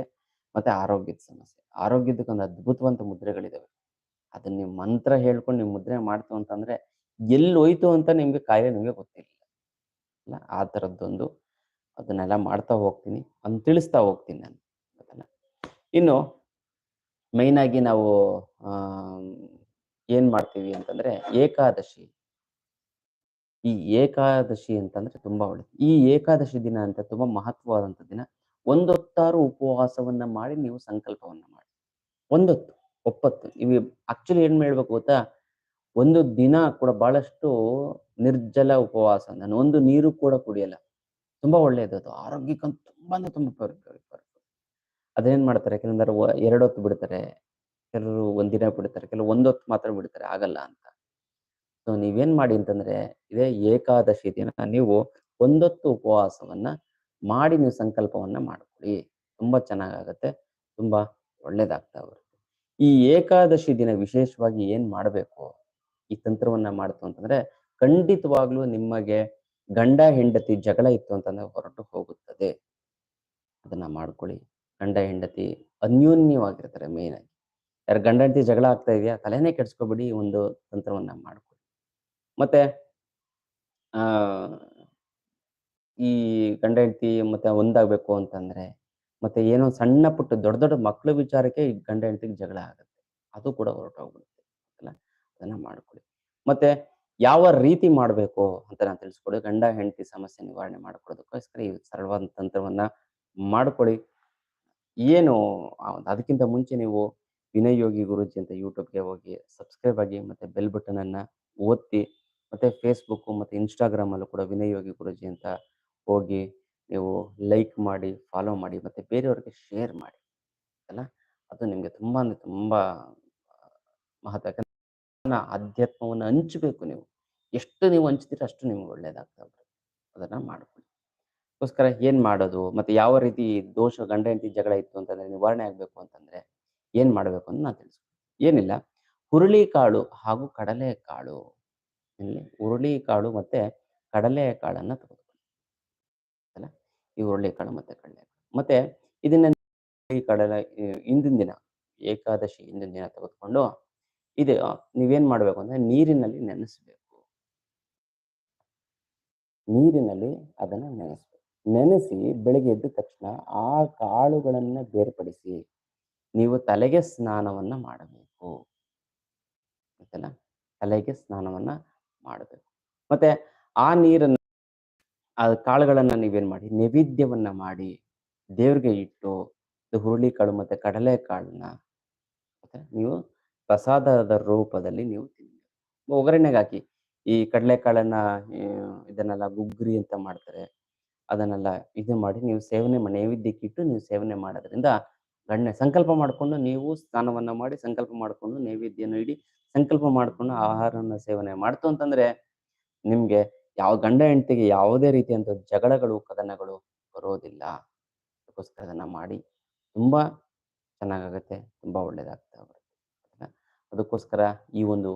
ಮತ್ತೆ ಆರೋಗ್ಯದ ಸಮಸ್ಯೆ. ಆರೋಗ್ಯದಕ್ಕೊಂದು ಅದ್ಭುತವಂತ ಮುದ್ರೆಗಳಿದಾವೆ. ಅದನ್ನ ನೀವು ಮಂತ್ರ ಹೇಳ್ಕೊಂಡು ನೀವು ಮುದ್ರೆ ಮಾಡ್ತು ಅಂತಂದ್ರೆ ಎಲ್ಲಿ ಹೋಯ್ತು ಅಂತ ನಿಮ್ಗೆ ಕಾಯಿಲೆ ನಿಮ್ಗೆ ಗೊತ್ತಿರಲಿಲ್ಲ ಅಲ್ಲ, ಆ ಥರದ್ದೊಂದು ಅದನ್ನೆಲ್ಲ ಮಾಡ್ತಾ ಹೋಗ್ತೀನಿ ಅಂತ ತಿಳಿಸ್ತಾ ಹೋಗ್ತೀನಿ ನಾನು ಅದನ್ನ ಇನ್ನು ಮೈನ್ ಆಗಿ ನಾವು ಏನ್ ಮಾಡ್ತೀವಿ ಅಂತಂದ್ರೆ ಏಕಾದಶಿ. ಈ ಏಕಾದಶಿ ಅಂತಂದ್ರೆ ತುಂಬಾ ಒಳ್ಳೇದು. ಈ ಏಕಾದಶಿ ದಿನ ಅಂತ ತುಂಬಾ ಮಹತ್ವವಾದಂತ ದಿನ, ಒಂದೊತ್ತಾರು ಉಪವಾಸವನ್ನ ಮಾಡಿ ನೀವು ಸಂಕಲ್ಪವನ್ನ ಮಾಡಿ. ಒಂದೊತ್ತು. ಒಪ್ಪತ್ತು. ಇವಿ ಆಕ್ಚುಲಿ ಏನ್ ಹೇಳ್ಬೇಕು ಗೊತ್ತಾ? ಒಂದು ದಿನ ಕೂಡ ಬಹಳಷ್ಟು ನಿರ್ಜಲ ಉಪವಾಸ ನಾನು ಒಂದು ನೀರು ಕೂಡ ಕುಡಿಯಲ್ಲ. ತುಂಬಾ ಒಳ್ಳೆಯದು ಅದು. ಆರೋಗ್ಯಕ್ಕಂತ ತುಂಬಾ ತುಂಬಾ ಅದೇನ್ ಮಾಡ್ತಾರೆ? ಕೆಲವೊಂದರ ಎರಡು ಹೊತ್ತು ಬಿಡ್ತಾರೆ. ಕೆಲವರು ಒಂದಿನ ಬಿಡ್ತಾರೆ. ಕೆಲವು ಒಂದೊತ್ತು ಮಾತ್ರ ಬಿಡ್ತಾರೆ. ಆಗಲ್ಲ ಅಂತ. ಸೊ ನೀವೇನ್ ಮಾಡಿ ಅಂತಂದ್ರೆ, ಇದೇ ಏಕಾದಶಿ ದಿನ ನೀವು ಒಂದೊತ್ತು ಉಪವಾಸವನ್ನ ಮಾಡಿ ನೀವು ಸಂಕಲ್ಪವನ್ನ ಮಾಡ್ಕೊಳ್ಳಿ. ತುಂಬಾ ಚೆನ್ನಾಗಾಗತ್ತೆ. ತುಂಬಾ ಒಳ್ಳೇದಾಗ್ತಾ ಬರುತ್ತೆ ಈ ಏಕಾದಶಿ ದಿನ ವಿಶೇಷವಾಗಿ ಏನ್ ಮಾಡಬೇಕು? ಈ ತಂತ್ರವನ್ನ ಮಾಡ್ತು ಅಂತಂದ್ರೆ, ಖಂಡಿತವಾಗ್ಲೂ ನಿಮಗೆ ಗಂಡ, ಹೆಂಡತಿ ಜಗಳ ಇತ್ತು ಅಂತಂದ್ರೆ ಹೊರಟು ಹೋಗುತ್ತದೆ. ಅದನ್ನ ಮಾಡ್ಕೊಳ್ಳಿ. ಗಂಡ, ಹೆಂಡತಿ ಅನ್ಯೋನ್ಯವಾಗಿರ್ತಾರೆ ಮೇನ್ ಆಗಿ. ಯಾರು ಗಂಡ, ಹೆಂಡತಿ ಜಗಳ ಆಗ್ತಾ ಇದೆಯಾ? ತಲೆನೇ ಕೆಡ್ಸ್ಕೊಬೇಡಿ ಒಂದು ತಂತ್ರವನ್ನ ಮಾಡ್ಕೊಳ್ಳಿ. ಮತ್ತೆ, ಆ, ಈ ಗಂಡ, ಹೆಂಡತಿ ಮತ್ತೆ ಒಂದಾಗ್ಬೇಕು ಅಂತಂದ್ರೆ ಮತ್ತೆ ಏನೋ ಸಣ್ಣ ಪುಟ್ಟ ದೊಡ್ಡ ದೊಡ್ಡ ಮಕ್ಕಳ ವಿಚಾರಕ್ಕೆ ಈ ಗಂಡ ಹೆಂಡತಿಗೆ ಜಗಳ ಆಗುತ್ತೆ. ಅದು ಕೂಡ ಹೊರಟೋಗ್ಬಿಡುತ್ತೆ ಅಲ್ಲ ಅದನ್ನ ಮಾಡ್ಕೊಳ್ಳಿ. ಮತ್ತೆ ಯಾವ ರೀತಿ ಮಾಡಬೇಕು ಅಂತ ನಾನು ತಿಳಿಸ್ಕೊಡಿ. ಗಂಡ ಹೆಂಡತಿ ಸಮಸ್ಯೆ ನಿವಾರಣೆ ಮಾಡ್ಕೊಡೋದಕ್ಕೋಸ್ಕರ ಈ ಸರಳವಾದ ತಂತ್ರವನ್ನ ಮಾಡ್ಕೊಳ್ಳಿ. ಏನು ಅದಕ್ಕಿಂತ ಮುಂಚೆ ನೀವು ವಿನಯ್ ಯೋಗಿ ಗುರುಜಿ ಅಂತ ಯೂಟ್ಯೂಬ್ಗೆ ಹೋಗಿ ಸಬ್ಸ್ಕ್ರೈಬ್ ಆಗಿ ಮತ್ತೆ ಬೆಲ್ ಬಟನ್ ಅನ್ನ ಒತ್ತಿ ಮತ್ತೆ ಫೇಸ್ಬುಕ್ ಮತ್ತೆ ಇನ್ಸ್ಟಾಗ್ರಾಮ್ ಅಲ್ಲೂ ಕೂಡ ವಿನಯ್ ಯೋಗಿ ಗುರುಜಿ ಅಂತ ಹೋಗಿ ನೀವು ಲೈಕ್ ಮಾಡಿ ಫಾಲೋ ಮಾಡಿ, ಮತ್ತೆ ಬೇರೆಯವ್ರಿಗೆ ಶೇರ್ ಮಾಡಿ, ಅಲ್ಲ ಅದು ನಿಮಗೆ ತುಂಬಾ ಅಂದ್ರೆ ತುಂಬಾ ಮಹತ್ವ ಯಾಕಂದ್ರೆ ಅಧ್ಯಾತ್ಮವನ್ನ ಹಂಚಬೇಕು ನೀವು. ಎಷ್ಟು ನೀವು ಹಂಚ್ತೀರ ಅಷ್ಟು ನಿಮ್ಗೆ ಒಳ್ಳೇದಾಗ್ತಾ ಬರುತ್ತೆ. ಅದನ್ನ ಮಾಡ್ಕೊಳ್ಳಿ. ಅದಕ್ಕೋಸ್ಕರ ಏನ್ ಮಾಡೋದು? ಮತ್ತೆ ಯಾವ ರೀತಿ ದೋಷ, ಗಂಡ, ಹೆಂಡತಿ ಜಗಳ ಇತ್ತು ಅಂತಂದ್ರೆ ನಿವಾರಣೆ ಆಗ್ಬೇಕು ಅಂತಂದ್ರೆ ಏನ್ ಮಾಡ್ಬೇಕು ಅಂತ ನಾನು ತಿಳಿಸ್ತೀನಿ ಏನಿಲ್ಲ ಹುರುಳಿ ಕಾಳು ಹಾಗೂ ಕಡಲೆಕಾಳು ಇಲ್ಲಿ ಮತ್ತೆ ಕಡಲೆಕಾಳನ್ನ ತೆಗೆದುಕೊಳ್ಳಿ. ಈ ಹುರುಳಿಕಾಳು ಮತ್ತೆ ಕಡಲೆಕಾಳು. ಮತ್ತೆ ಇದನ್ನ ಈ ಕಡಲೆ ಹಿಂದಿನ ದಿನ, ಏಕಾದಶಿ ಹಿಂದಿನ ದಿನ ತೆಗೆದುಕೊಂಡು ಇದು ನೀವೇನ್ ಮಾಡ್ಬೇಕು ಅಂದ್ರೆ ನೀರಿನಲ್ಲಿ ನೆನೆಸ್ಬೇಕು. ನೀರಿನಲ್ಲಿ ಅದನ್ನ ನೆನೆಸ್ಬೇಕು. ನೆನೆಸಿ ಬೆಳಿಗ್ಗೆ ಎದ್ದ ತಕ್ಷಣ ಆ ಕಾಳುಗಳನ್ನ ಬೇರ್ಪಡಿಸಿ ನೀವು ತಲೆಗೆ ಸ್ನಾನವನ್ನ ಮಾಡಬೇಕು. ಆಯ್ತಲ್ಲ? ತಲೆಗೆ ಸ್ನಾನವನ್ನ ಮಾಡಬೇಕು. ಮತ್ತೆ ಆ ನೀರನ್ನ ಆ ಕಾಳುಗಳನ್ನ ನೀವೇನ್ ಮಾಡಿ, ನೈವೇದ್ಯವನ್ನ ಮಾಡಿ, ದೇವ್ರಿಗೆ ಇಟ್ಟು ಹುರುಳಿಕಾಳು ಮತ್ತೆ ಕಡಲೆ ಕಾಳನ್ನ ನೀವು ಪ್ರಸಾದದ ರೂಪದಲ್ಲಿ ನೀವು ತಿನ್ಬೇಕು. ಒಗ್ಗರಣೆಗೆ ಹಾಕಿ, ಈ ಕಡಲೆಕಾಳನ್ನ ಇದನ್ನೆಲ್ಲ ಗುಗ್ರಿ ಅಂತ ಮಾಡ್ತಾರೆ. ಅದನ್ನೆಲ್ಲ ಇದು ಮಾಡಿ ನೀವು ಸೇವನೆ ಮಾಡಿ ನೈವೇದ್ಯಕ್ಕೆ ಇಟ್ಟು ನೀವು ಸೇವನೆ ಮಾಡೋದ್ರಿಂದ ಗಣ್ಯ ಸಂಕಲ್ಪ ಮಾಡ್ಕೊಂಡು ನೀವು ಸ್ನಾನವನ್ನ ಮಾಡಿ ಸಂಕಲ್ಪ ಮಾಡ್ಕೊಂಡು ನೈವೇದ್ಯನ ಇಡಿ ಸಂಕಲ್ಪ ಮಾಡ್ಕೊಂಡು ಆಹಾರವನ್ನ ಸೇವನೆ ಮಾಡ್ತು ಅಂತಂದ್ರೆ ನಿಮ್ಗೆ ಯಾವ ಗಂಡ ಹೆಂಡತಿಗೆ ಯಾವುದೇ ರೀತಿಯಂತ ಜಗಳಗಳು, ಕದನಗಳು ಬರೋದಿಲ್ಲ. ಅದಕ್ಕೋಸ್ಕರ ಅದನ್ನ ಮಾಡಿ ತುಂಬಾ ಚೆನ್ನಾಗಾಗತ್ತೆ. ತುಂಬಾ ಒಳ್ಳೇದಾಗ್ತಾ ಬರುತ್ತೆ. ಅದಕ್ಕೋಸ್ಕರ ಈ ಒಂದು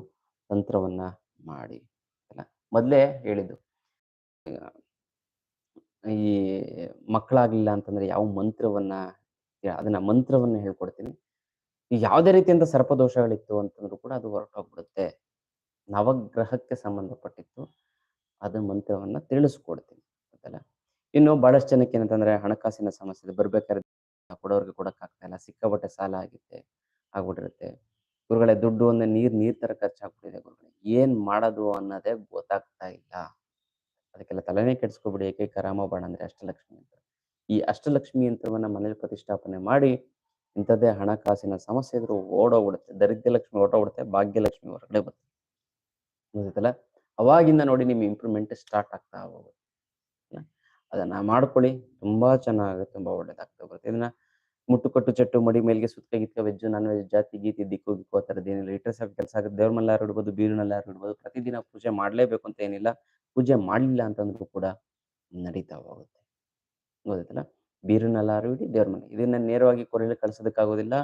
ತಂತ್ರವನ್ನ ಮಾಡಿ. ಮೊದಲೇ ಹೇಳಿದ್ದು. ಈ ಮಕ್ಕಳಾಗ್ಲಿಲ್ಲ ಅಂತಂದ್ರೆ ಯಾವ ಮಂತ್ರವನ್ನ ಅದನ್ನ ಮಂತ್ರವನ್ನ ಹೇಳ್ಕೊಡ್ತೀನಿ. ಯಾವುದೇ ರೀತಿಯಂತ ಸರ್ಪದೋಷಗಳಿತ್ತು ಅಂತಂದ್ರು ಕೂಡ ಅದು ಹೊರಟೋಗ್ಬಿಡುತ್ತೆ. ನವಗ್ರಹಕ್ಕೆ ಸಂಬಂಧಪಟ್ಟಿದ್ದು ಅದು ಮಂತ್ರವನ್ನ ತಿಳಿಸ್ಕೊಡ್ತೀನಿ. ಗೊತ್ತಲ್ಲ ಇನ್ನು ಬಹಳಷ್ಟು ಜನಕ್ಕೆ ಏನಂತಂದ್ರೆ ಹಣಕಾಸಿನ ಸಮಸ್ಯೆ. ಬರ್ಬೇಕಾದ್ರೆ ಕೊಡೋರ್ಗೆ ಕೊಡಕ್ಕಾಗ್ತಾ ಇಲ್ಲ. ಸಿಕ್ಕಾಪಟ್ಟೆ ಸಾಲ ಆಗಿದೆ ಆಗ್ಬಿಟ್ಟಿರುತ್ತೆ. ಗುರುಗಳೇ, ದುಡ್ಡು ಅಂದ್ರೆ ನೀರ್ ನೀರ್ ತರ ಖರ್ಚಾಗ್ಬಿಟ್ಟಿದೆ ಗುರುಗಳೇ. ಏನ್ ಮಾಡೋದು ಅನ್ನೋದೇ ಗೊತ್ತಾಗ್ತಾ ಇಲ್ಲ. ಅದಕ್ಕೆಲ್ಲ ತಲೆನೇ ಕೆಡಿಸ್ಕೊಬಿಡಿ, ಏಕೈಕ ರಾಮಬಾಣ ಅಂದ್ರೆ ಅಷ್ಟಲಕ್ಷ್ಮಿ ಯಂತ್ರ. ಈ ಅಷ್ಟಲಕ್ಷ್ಮಿ ಯಂತ್ರವನ್ನ ಮನೇಲಿ ಪ್ರತಿಷ್ಠಾಪನೆ ಮಾಡಿ ಇಂಥದ್ದೇ ಹಣಕಾಸಿನ ಸಮಸ್ಯೆ ಇದ್ರೂ ಓಡೋಗ್ಬಿಡುತ್ತೆ. ದರಿದ್ರ ಲಕ್ಷ್ಮಿ ಹೊರಟೋಗ್ಬಿಡುತ್ತೆ. ಭಾಗ್ಯಲಕ್ಷ್ಮಿ ಹೊರಗಡೆ ಬರುತ್ತೆ. ಗೊತ್ತಾಯ್ತಲ್ಲ? ಅವಾಗಿಂದ ನೋಡಿ ನಿಮ್ಮ ಇಂಪ್ರೂವ್‌ಮೆಂಟ್ ಸ್ಟಾರ್ಟ್ ಆಗ್ತಾ ಹೋಗುತ್ತೆ. ಅದನ್ನ ಮಾಡ್ಕೊಳ್ಳಿ. ತುಂಬಾ ಚೆನ್ನಾಗುತ್ತೆ. ತುಂಬಾ ಒಳ್ಳೇದಾಗ್ತಾ ಬರುತ್ತೆ. ಇದನ್ನ ಮುಟ್ಟುಕಟ್ಟು ಚಟ್ಟು ಮಡಿ ಮೇಲೆ ಸುತ್ತ ಗಿತ್ಕ ವೆಜ್ಜು ನಾನ್ ವೆಜ್ ಜಾತಿ ಗೀತಿ ದಿಕ್ಕು ಗಿಕ್ಕು ಆ ಥರದ್ದೇನಿಲ್ಲ. ಇಟ್ರೆ ಸಾಕು ಕೆಲಸ ಆಗುತ್ತೆ. ದೇವ್ರ ಮನೆಲ್ಲಾದ್ರೂ ಇಡ್ಬೋದು, ಬೀರುನಲ್ಲಾದ್ರೂ ಇಡ್ಬೋದು. ಪ್ರತಿದಿನ ಪೂಜೆ ಮಾಡ್ಲೇಬೇಕು ಅಂತ ಏನಿಲ್ಲ. ಪೂಜೆ ಮಾಡ್ಲಿಲ್ಲ ಅಂತಂದ್ರೂ ಕೂಡ ನಡೀತಾ ಹೋಗುತ್ತೆ. ಗೊತ್ತಾಯ್ತಲ್ಲ? ಬೀರುನಲ್ಲಾದ್ರೂ ಇಡಿ, ದೇವ್ರ ಮನೆ ಇದನ್ನ ನೇರವಾಗಿ ಕೊರಳಿ ಕಳಿಸೋದಕ್ಕಾಗೋದಿಲ್ಲ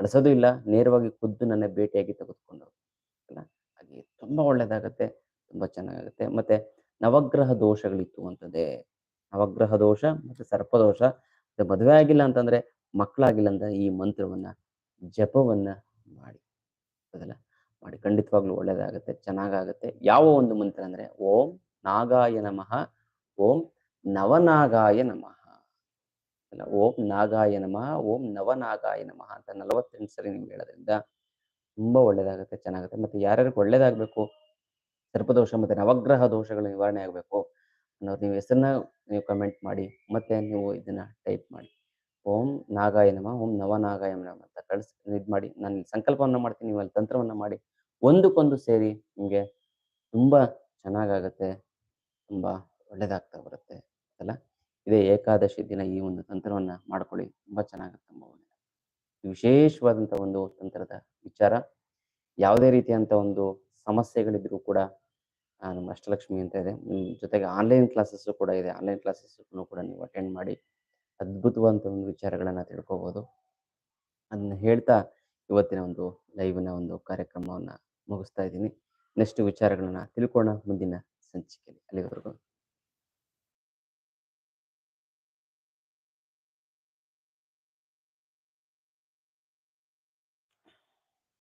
ಕಳಿಸೋದು ಇಲ್ಲ. ನೇರವಾಗಿ ಖುದ್ದು ನನ್ನ ಭೇಟಿಯಾಗಿ ತೆಗೆದುಕೊಂಡು ಹೋಗಿ. ಆಯ್ತಲ್ಲ? ಹಾಗೆ ತುಂಬಾ ಒಳ್ಳೇದಾಗತ್ತೆ. ತುಂಬಾ ಚೆನ್ನಾಗಾಗುತ್ತೆ. ಮತ್ತೆ ನವಗ್ರಹ ದೋಷಗಳಿತ್ತು ಅಂತದೇ ನವಗ್ರಹ ದೋಷ ಮತ್ತೆ ಸರ್ಪದೋಷ ಮತ್ತೆ ಮದುವೆ ಆಗಿಲ್ಲ ಅಂತಂದ್ರೆ ಮಕ್ಕಳಾಗಿಲ್ಲ ಅಂತ ಈ ಮಂತ್ರವನ್ನ ಜಪವನ್ನ ಮಾಡಿ. ಹೌದಲ್ಲ? ಮಾಡಿ ಖಂಡಿತವಾಗ್ಲೂ ಒಳ್ಳೇದಾಗುತ್ತೆ ಚೆನ್ನಾಗಾಗುತ್ತೆ ಯಾವ ಒಂದು ಮಂತ್ರ ಅಂದ್ರೆ ಓಂ ನಾಗಾಯ ನಮಃ, ಓಂ ನವನಾಗಾಯ ನಮಃ. ಅಲ್ಲ ಓಂ ನಾಗಾಯ ನಮಃ, ಓಂ ನವನಾಗಾಯ ನಮಃ ಅಂತ 48 ಸರಿ ನೀವು ಹೇಳೋದ್ರಿಂದ ತುಂಬಾ ಒಳ್ಳೇದಾಗುತ್ತೆ ಚೆನ್ನಾಗುತ್ತೆ ಮತ್ತೆ ಯಾರ್ಯಾರಿಗೆ ಒಳ್ಳೇದಾಗ್ಬೇಕು, ಸರ್ಪದೋಷ ಮತ್ತೆ ನವಗ್ರಹ ದೋಷಗಳು ನಿವಾರಣೆ ಆಗಬೇಕು ಅನ್ನೋದು ನೀವು ಹೆಸರನ್ನ ನೀವು ಕಮೆಂಟ್ ಮಾಡಿ. ಮತ್ತೆ ನೀವು ಇದನ್ನ ಟೈಪ್ ಮಾಡಿ. ಓಂ ನಾಗಾಯ ನಮ, ಓಂ ನವನಾಗಾಯ ನಮ ಅಂತ ಕಳ್ಸಿ ಇದು ಮಾಡಿ. ನಾನು ಸಂಕಲ್ಪವನ್ನ ಮಾಡ್ತೀನಿ. ನೀವು ಅಲ್ಲಿ ತಂತ್ರವನ್ನ ಮಾಡಿ. ಒಂದಕ್ಕೊಂದು ಸೇರಿ ನಿಮಗೆ ತುಂಬಾ ಚೆನ್ನಾಗಾಗತ್ತೆ. ತುಂಬಾ ಒಳ್ಳೇದಾಗ್ತಾ ಬರುತ್ತೆ. ಅಲ್ಲ ಇದೇ ಏಕಾದಶಿ ದಿನ ಈ ಒಂದು ತಂತ್ರವನ್ನ ಮಾಡ್ಕೊಳ್ಳಿ. ತುಂಬಾ ಚೆನ್ನಾಗುತ್ತೆ, ತುಂಬ ಒಳ್ಳೆಯ ವಿಶೇಷವಾದಂತ ಒಂದು ತಂತ್ರದ ವಿಚಾರ. ಯಾವುದೇ ರೀತಿಯಂಥ ಒಂದು ಸಮಸ್ಯೆಗಳಿದ್ರೂ ಕೂಡ ನಮ್ಮ ಅಷ್ಟಲಕ್ಷ್ಮಿ ಅಂತ ಇದೆ. ಜೊತೆಗೆ ಆನ್‌ಲೈನ್ ಕ್ಲಾಸಸ್ಸು ಕೂಡ ಇದೆ. ಆನ್‌ಲೈನ್ ಕ್ಲಾಸಸ್ ಕೂಡ ನೀವು ಅಟೆಂಡ್ ಮಾಡಿ ಅದ್ಭುತವಾದಂತ ಒಂದು ವಿಚಾರಗಳನ್ನ ತಿಳ್ಕೋಬಹುದು. ಅದನ್ನ ಹೇಳ್ತಾ ಇವತ್ತಿನ ಒಂದು ಲೈವ್‌ನ ಒಂದು ಕಾರ್ಯಕ್ರಮವನ್ನ ಮುಗಿಸ್ತಾ ಇದ್ದೀನಿ. ನೆಕ್ಸ್ಟ್ ವಿಚಾರಗಳನ್ನ ತಿಳ್ಕೊಳ್ಳೋಣ ಮುಂದಿನ ಸಂಚಿಕೆಯಲ್ಲಿ. ಅಲ್ಲಿವರೆಗೂ